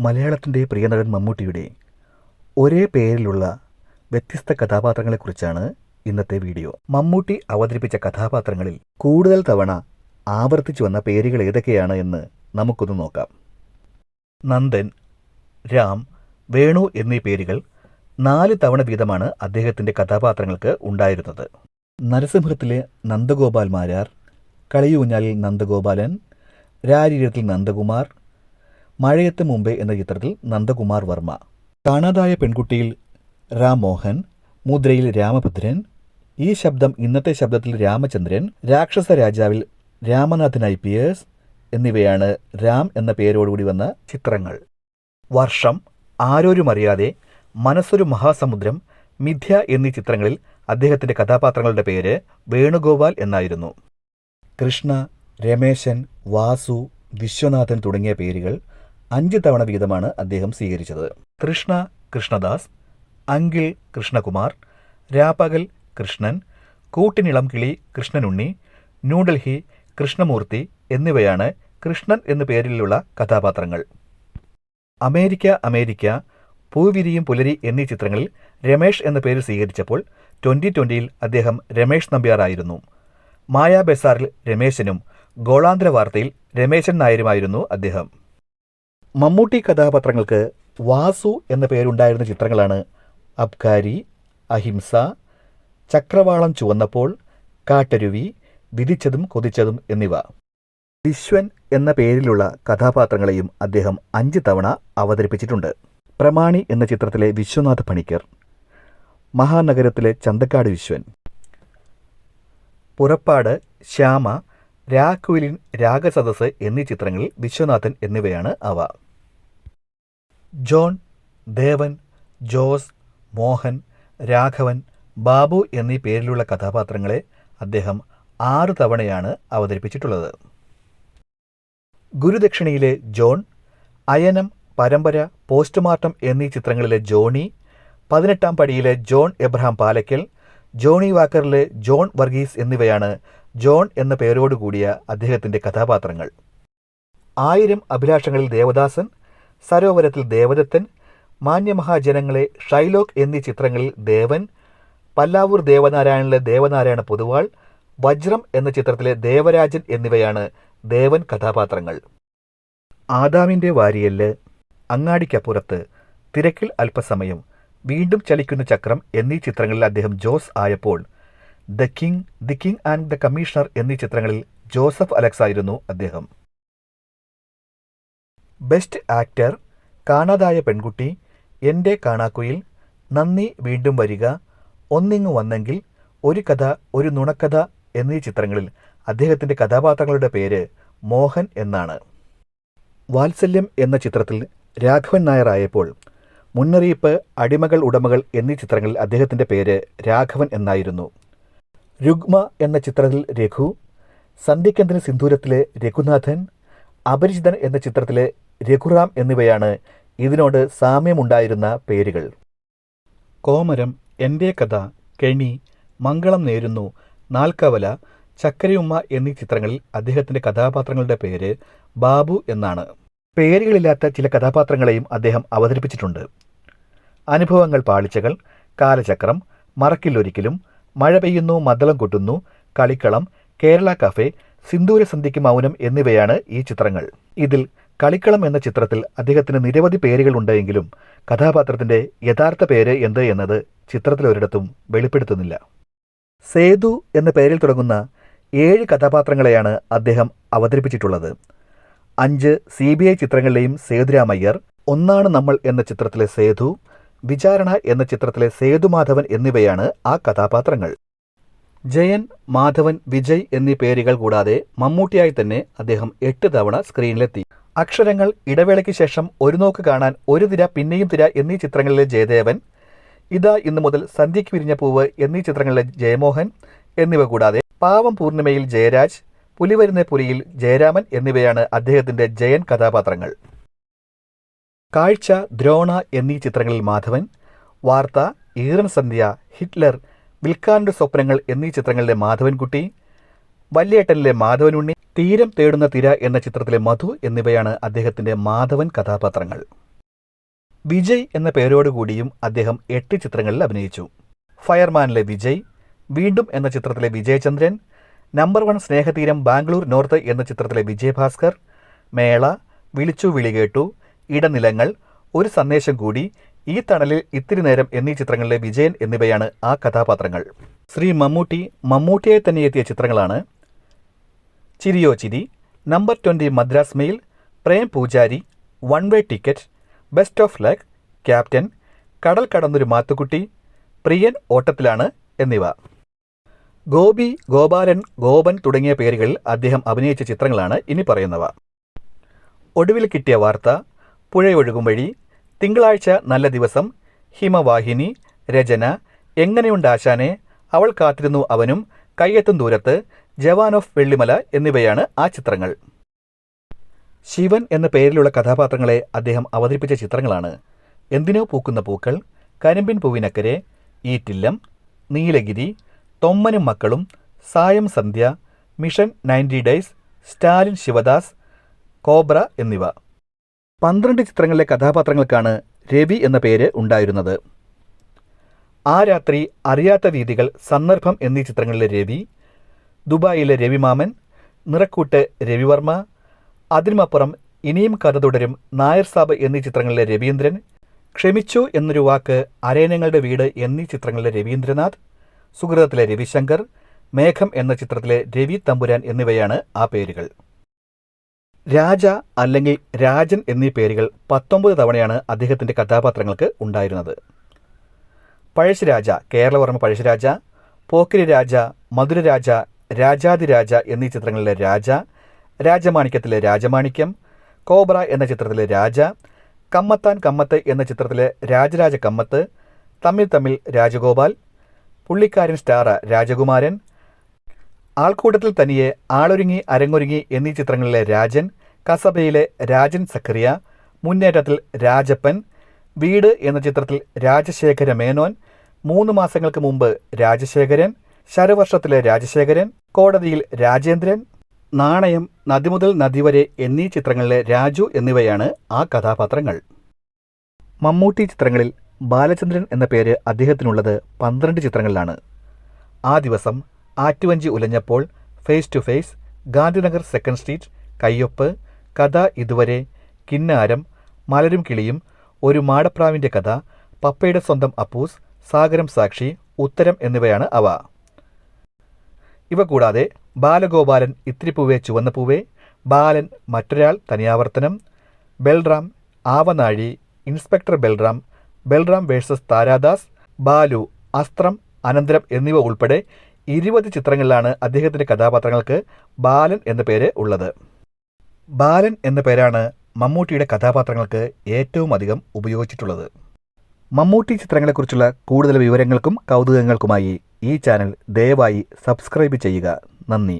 മലയാളത്തിന്റെ പ്രിയനടൻ മമ്മൂട്ടിയുടെ ഒരേ പേരിലുള്ള വ്യത്യസ്ത കഥാപാത്രങ്ങളെക്കുറിച്ചാണ് ഇന്നത്തെ വീഡിയോ. മമ്മൂട്ടി അവതരിപ്പിച്ച കഥാപാത്രങ്ങളിൽ കൂടുതൽ തവണ ആവർത്തിച്ചു വന്ന പേരുകൾ ഏതൊക്കെയാണ് എന്ന് നമുക്കൊന്ന് നോക്കാം. നന്ദൻ രാം വേണു എന്നീ പേരുകൾ നാല് തവണ വീതമാണ് അദ്ദേഹത്തിന്റെ കഥാപാത്രങ്ങൾക്ക് ഉണ്ടായിരുന്നത്. നരസിംഹത്തിലെ നന്ദഗോപാൽ മാരാർ കളിയൂഞ്ഞാലിൽ നന്ദഗോപാലൻ രാരീരത്തിൽ നന്ദകുമാർ മഴയത്ത് മുമ്പേ എന്ന ചിത്രത്തിൽ നന്ദകുമാർ വർമ്മ. കാണാതായ പെൺകുട്ടിയിൽ രാമോഹൻ മോഹൻ മുദ്രയിൽ രാമഭദ്രൻ ഈ ശബ്ദം ഇന്നത്തെ ശബ്ദത്തിൽ രാമചന്ദ്രൻ രാക്ഷസ രാജാവിൽ രാമനാഥൻ ഐ പി എസ് എന്നിവയാണ് രാം എന്ന പേരോടുകൂടി വന്ന ചിത്രങ്ങൾ. വർഷം ആരോരും അറിയാതെ മനസ്സൊരു മഹാസമുദ്രം മിഥ്യ എന്നീ ചിത്രങ്ങളിൽ അദ്ദേഹത്തിന്റെ കഥാപാത്രങ്ങളുടെ പേര് വേണുഗോപാൽ എന്നായിരുന്നു. കൃഷ്ണ രമേശൻ വാസു വിശ്വനാഥൻ തുടങ്ങിയ പേരുകൾ അഞ്ച് തവണ വീതമാണ് അദ്ദേഹം സ്വീകരിച്ചത്. കൃഷ്ണ കൃഷ്ണദാസ് അങ്കിൽ കൃഷ്ണകുമാർ രാപകൽ കൃഷ്ണൻ കൂട്ടിനിളം കിളി കൃഷ്ണനുണ്ണി ന്യൂഡൽഹി കൃഷ്ണമൂർത്തി എന്നിവയാണ് കൃഷ്ണൻ എന്ന പേരിലുള്ള കഥാപാത്രങ്ങൾ. അമേരിക്ക അമേരിക്ക പൂവിരിയും പുലരി എന്നീ ചിത്രങ്ങളിൽ രമേഷ് എന്ന പേര് സ്വീകരിച്ചപ്പോൾ ട്വന്റി ട്വന്റിയിൽ അദ്ദേഹം രമേഷ് നമ്പ്യാറായിരുന്നു. മായാ ബസാറിൽ രമേശനും ഗോളാന്തര വാർത്തയിൽ രമേശൻ നായരുമായിരുന്നു അദ്ദേഹം. മമ്മൂട്ടി കഥാപാത്രങ്ങൾക്ക് വാസു എന്ന പേരുണ്ടായിരുന്ന ചിത്രങ്ങളാണ് അബ്കാരി അഹിംസ ചക്രവാളം ചുവന്നപ്പോൾ കാട്ടരുവി വിധിച്ചതും കൊതിച്ചതും എന്നിവ. വിശ്വൻ എന്ന പേരിലുള്ള കഥാപാത്രങ്ങളെയും അദ്ദേഹം അഞ്ച് തവണ അവതരിപ്പിച്ചിട്ടുണ്ട്. പ്രമാണി എന്ന ചിത്രത്തിലെ വിശ്വനാഥ് പണിക്കർ. മഹാനഗരത്തിലെ ചന്തക്കാട് വിശ്വൻ. പുറപ്പാട് ശ്യാമ രാഘുവിലിൻ രാഗസദസ് എന്നീ ചിത്രങ്ങളിൽ വിശ്വനാഥൻ എന്നിവയാണ് അവ. ജോൺ ദേവൻ ജോസ് മോഹൻ രാഘവൻ ബാബു എന്നീ പേരിലുള്ള കഥാപാത്രങ്ങളെ അദ്ദേഹം ആറു തവണയാണ് അവതരിപ്പിച്ചിട്ടുള്ളത്. ഗുരുദക്ഷിണയിലെ ജോൺ അയനം പരമ്പര പോസ്റ്റ്മോർട്ടം എന്നീ ചിത്രങ്ങളിലെ ജോണി പതിനെട്ടാം പടിയിലെ ജോൺ എബ്രഹാം പാലക്കൽ ജോണി വാക്കറിലെ ജോൺ വർഗീസ് എന്നിവയാണ് ജോൺ എന്ന പേരോടുകൂടിയ അദ്ദേഹത്തിന്റെ കഥാപാത്രങ്ങൾ. ആയിരം അഭിലാഷങ്ങളിൽ ദേവദാസൻ സരോവരത്തിൽ ദേവദത്തൻ മാന്യമഹാജനങ്ങളെ ഷൈലോക്ക് എന്നീ ചിത്രങ്ങളിൽ ദേവൻ പല്ലാവൂർ ദേവനാരായണിലെ ദേവനാരായണ പൊതുവാൾ വജ്രം എന്ന ചിത്രത്തിലെ ദേവരാജൻ എന്നിവയാണ് ദേവൻ കഥാപാത്രങ്ങൾ. ആദാമിന്റെ വാരിയൽ അങ്ങാടിക്കപ്പുറത്ത് തിരക്കിൽ അല്പസമയം വീണ്ടും ചലിക്കുന്ന ചക്രം എന്നീ ചിത്രങ്ങളിൽ അദ്ദേഹം ജോസ് ആയപ്പോൾ the king the king and the commissioner എന്നീ ചിത്രങ്ങളിൽ ജോസഫ് അലക്സ് ആയിരുന്നു അദ്ദേഹം. ബെസ്റ്റ് ആക്ടർ കാണാതായ പെൺകുട്ടി എന്റെ കാണാക്കുയിൽ നന്ദി വീണ്ടും വരിക ഒന്നിങ് വന്നെങ്കിൽ ഒരു കഥ ഒരു നുണക്കഥ എന്നീ ചിത്രങ്ങളിൽ അദ്ദേഹത്തിന്റെ കഥാപാത്രങ്ങളുടെ പേര് മോഹൻ എന്നാണ്. വാത്സല്യം എന്ന ചിത്രത്തിൽ രാഘവൻ നായർ ആയപ്പോൾ മുന്നറിയിപ്പ് അടിമകൾ ഉടമകൾ എന്നീ ചിത്രങ്ങളിൽ അദ്ദേഹത്തിന്റെ പേര് രാഘവൻ എന്നായിരുന്നു. രുഗ്മ എന്ന ചിത്രത്തിൽ രഘു സന്ധ്യക്കന്തിന് സിന്ദൂരത്തിലെ രഘുനാഥൻ അപരിചിതൻ എന്ന ചിത്രത്തിലെ രഘുറാം എന്നിവയാണ് ഇതിനോട് സാമ്യമുണ്ടായിരുന്ന പേരുകൾ. കോമരം എന്റെ കഥ കെണി മംഗളം നേരുന്നു നാൽക്കവല ചക്കരയുമ്മ എന്നീ ചിത്രങ്ങളിൽ അദ്ദേഹത്തിന്റെ കഥാപാത്രങ്ങളുടെ പേര് ബാബു എന്നാണ്. പേരുകളില്ലാത്ത ചില കഥാപാത്രങ്ങളെയും അദ്ദേഹം അവതരിപ്പിച്ചിട്ടുണ്ട്. അനുഭവങ്ങൾ പാളിച്ചകൾ കാലചക്രം മറക്കില്ലൊരിക്കലും മഴ പെയ്യുന്നു മദ്ദളം കൊട്ടുന്നു കളിക്കളം കേരള കഫേ സിന്ദൂര സന്ധ്യയ്ക്ക് മൗനം എന്നിവയാണ് ഈ ചിത്രങ്ങൾ. ഇതിൽ കളിക്കളം എന്ന ചിത്രത്തിൽ അദ്ദേഹത്തിന് നിരവധി പേരുകൾ ഉണ്ടെങ്കിലും കഥാപാത്രത്തിന്റെ യഥാർത്ഥ പേര് എന്ത് എന്നത് ചിത്രത്തിൽ ഒരിടത്തും വെളിപ്പെടുത്തുന്നില്ല. സേതു എന്ന പേരിൽ തുടങ്ങുന്ന ഏഴ് കഥാപാത്രങ്ങളെയാണ് അദ്ദേഹം അവതരിപ്പിച്ചിട്ടുള്ളത്. അഞ്ച് സി ബി ഐ ചിത്രങ്ങളിലെയും സേതുരാമയ്യർ ഒന്നാണ് നമ്മൾ എന്ന ചിത്രത്തിലെ സേതു വിചാരണ എന്ന ചിത്രത്തിലെ സേതുമാധവൻ എന്നിവയാണ് ആ കഥാപാത്രങ്ങൾ. ജയൻ മാധവൻ വിജയ് എന്നീ പേരുകൾ കൂടാതെ മമ്മൂട്ടിയായി തന്നെ അദ്ദേഹം എട്ട് തവണ സ്ക്രീനിലെത്തി. അക്ഷരങ്ങൾ ഇടവേളയ്ക്ക് ശേഷം ഒരു നോക്ക് കാണാൻ ഒരു തിര പിന്നെയും തിര എന്നീ ചിത്രങ്ങളിലെ ജയദേവൻ ഇതാ ഇന്നു മുതൽ സന്ധ്യയ്ക്ക് വിരിഞ്ഞ പൂവ് എന്നീ ചിത്രങ്ങളിലെ ജയമോഹൻ എന്നിവ കൂടാതെ പാവം പൂർണിമയിൽ ജയരാജ് പുലിവരുന്ന പുലിയിൽ ജയരാമൻ എന്നിവയാണ് അദ്ദേഹത്തിന്റെ ജയൻ കഥാപാത്രങ്ങൾ. കാഴ്ച ദ്രോണ എന്നീ ചിത്രങ്ങളിൽ മാധവൻ വാർത്ത ഈറൻ സന്ധ്യ ഹിറ്റ്ലർ വിൽക്കാന്റെ സ്വപ്നങ്ങൾ എന്നീ ചിത്രങ്ങളിലെ മാധവൻകുട്ടി വല്യേട്ടനിലെ മാധവനുണ്ണി തീരം തേടുന്ന തിര എന്ന ചിത്രത്തിലെ മധു എന്നിവയാണ് അദ്ദേഹത്തിന്റെ മാധവൻ കഥാപാത്രങ്ങൾ. വിജയ് എന്ന പേരോടുകൂടിയും അദ്ദേഹം എട്ട് ചിത്രങ്ങളിൽ അഭിനയിച്ചു. ഫയർമാനിലെ വിജയ് വീണ്ടും എന്ന ചിത്രത്തിലെ Vijayachandran number one Snehatheeram Bangalore north എന്ന ചിത്രത്തിലെ വിജയഭാസ്കർ മേള വിളിച്ചു വിളികേട്ടു ഇടനിലങ്ങൾ ഒരു സന്ദേശം കൂടി ഈ തണലിൽ ഇത്തിരി നേരം എന്നീ ചിത്രങ്ങളിലെ വിജയൻ എന്നിവയാണ് ആ കഥാപാത്രങ്ങൾ. ശ്രീ മമ്മൂട്ടി മമ്മൂട്ടിയെ തന്നെ എത്തിയ ചിത്രങ്ങളാണ്. ചിരിയോ ചിരി number twenty Madras mail Prem Poojari one way ticket best of luck captain കടൽ കടന്നൊരു മാത്തുക്കുട്ടി പ്രിയൻ ഓട്ടത്തിലാണ് എന്നിവ. ഗോപി ഗോപാലൻ ഗോപൻ തുടങ്ങിയ പേരുകളിൽ അദ്ദേഹം അഭിനയിച്ച ചിത്രങ്ങളാണ് ഇനി പറയുന്നവ. ഒടുവിൽ കിട്ടിയ വാർത്ത പുഴയൊഴുകും വഴി തിങ്കളാഴ്ച നല്ല ദിവസം ഹിമവാഹിനി രചന എങ്ങനെയുണ്ട് ആശാനെ? അവൾ കാത്തിരുന്നു അവനും കയ്യെത്തും ദൂരത്ത് ജവാൻ ഓഫ് വെള്ളിമല എന്നിവയാണ് ആ ചിത്രങ്ങൾ. ശിവൻ എന്ന പേരിലുള്ള കഥാപാത്രങ്ങളെ അദ്ദേഹം അവതരിപ്പിച്ച ചിത്രങ്ങളാണ്. എന്തിനോ പൂക്കുന്ന പൂക്കൾ കരിമ്പിൻ പൂവിനക്കരെ ഈറ്റില്ലം നീലഗിരി തൊമ്മനും മക്കളും സായം സന്ധ്യ mission ninety days Stalin Sivadas cobra എന്നിവ. പന്ത്രണ്ട് ചിത്രങ്ങളിലെ കഥാപാത്രങ്ങൾക്കാണ് രവി എന്ന പേര് ഉണ്ടായിരുന്നത്. ആ രാത്രി അറിയാത്ത വീതികൾ സന്ദർഭം എന്നീ ചിത്രങ്ങളിലെ രവി ദുബായിലെ രവിമാമൻ നിറക്കൂട്ട് രവിവർമ്മ അതിനുമപ്പുറം ഇനിയും കഥ തുടരും നായർ സാബ് എന്നീ ചിത്രങ്ങളിലെ രവീന്ദ്രൻ ക്ഷമിച്ചു എന്നൊരു വാക്ക് അരയനങ്ങളുടെ വീട് എന്നീ ചിത്രങ്ങളിലെ രവീന്ദ്രനാഥ് സുഹൃതത്തിലെ രവിശങ്കർ മേഘം എന്ന ചിത്രത്തിലെ രവി തമ്പുരാൻ എന്നിവയാണ് ആ പേരുകൾ. രാജ അല്ലെങ്കിൽ രാജൻ എന്നീ പേരുകൾ പത്തൊമ്പത് തവണയാണ് അദ്ദേഹത്തിന്റെ കഥാപാത്രങ്ങൾക്ക് ഉണ്ടായിരുന്നത്. പഴശ്ശിരാജ കേരളവർമ്മ പഴശ്ശിരാജ പോക്കിരി രാജ മധുരരാജ രാജാതിരാജ എന്നീ ചിത്രങ്ങളിലെ രാജ രാജമാണിക്യത്തിലെ രാജമാണിക്യം കോബ്ര എന്ന ചിത്രത്തിലെ രാജ കമ്മത്താൻ കമ്മത്ത് എന്ന ചിത്രത്തിലെ രാജരാജ കമ്മത്ത് തമ്മിൽ തമ്മിൽ രാജഗോപാൽ പുള്ളിക്കാരൻ സ്റ്റാർ രാജകുമാരൻ ആൾക്കൂട്ടത്തിൽ തനിയെ ആളൊരുങ്ങി അരങ്ങൊരുങ്ങി എന്നീ ചിത്രങ്ങളിലെ രാജൻ കസബയിലെ രാജൻ സക്കറിയ മുന്നേറ്റത്തിൽ രാജപ്പൻ വീട് എന്ന ചിത്രത്തിൽ രാജശേഖര മേനോൻ മൂന്ന് മാസങ്ങൾക്ക് മുമ്പ് രാജശേഖരൻ ശരവർഷത്തിലെ രാജശേഖരൻ കോടതിയിൽ രാജേന്ദ്രൻ നാണയം നദി മുതൽ നദി വരെ എന്നീ ചിത്രങ്ങളിലെ രാജു എന്നിവയാണ് ആ കഥാപാത്രങ്ങൾ. മമ്മൂട്ടി ചിത്രങ്ങളിൽ ബാലചന്ദ്രൻ എന്ന പേര് അദ്ദേഹത്തിനുള്ളത് പന്ത്രണ്ട് ചിത്രങ്ങളിലാണ്. ആ ദിവസം ആറ്റുവഞ്ചി ഉലഞ്ഞപ്പോൾ face to face Gandhinagar second street കയ്യൊപ്പ് കഥ ഇതുവരെ കിന്നാരം മലരും കിളിയും ഒരു മാടപ്രാവിന്റെ കഥ പപ്പയുടെ സ്വന്തം അപ്പൂസ് സാഗരം സാക്ഷി ഉത്തരം എന്നിവയാണ് അവ. ഇവ കൂടാതെ ബാലഗോപാലൻ ഇത്തിരിപ്പൂവേ ചുവന്നപ്പൂവേ ബാലൻ മറ്റൊരാൾ തനിയാവർത്തനം ബൽറാം ആവനാഴി ഇൻസ്പെക്ടർ ബൽറാം ബൽറാം വേഴ്സസ് താരാദാസ് ബാലു അസ്ത്രം അനന്തരം എന്നിവ ഉൾപ്പെടെ ഇരുപത് ചിത്രങ്ങളിലാണ് അദ്ദേഹത്തിന്റെ കഥാപാത്രങ്ങൾക്ക് ബാലൻ എന്ന പേര് ഉള്ളത്. ബാലൻ എന്ന പേരാണ് മമ്മൂട്ടിയുടെ കഥാപാത്രങ്ങൾക്ക് ഏറ്റവും അധികം ഉപയോഗിച്ചിട്ടുള്ളത്. മമ്മൂട്ടി ചിത്രങ്ങളെക്കുറിച്ചുള്ള കൂടുതൽ വിവരങ്ങൾക്കും കൗതുകങ്ങൾക്കുമായി ഈ ചാനൽ ദയവായി സബ്സ്ക്രൈബ് ചെയ്യുക. നന്ദി.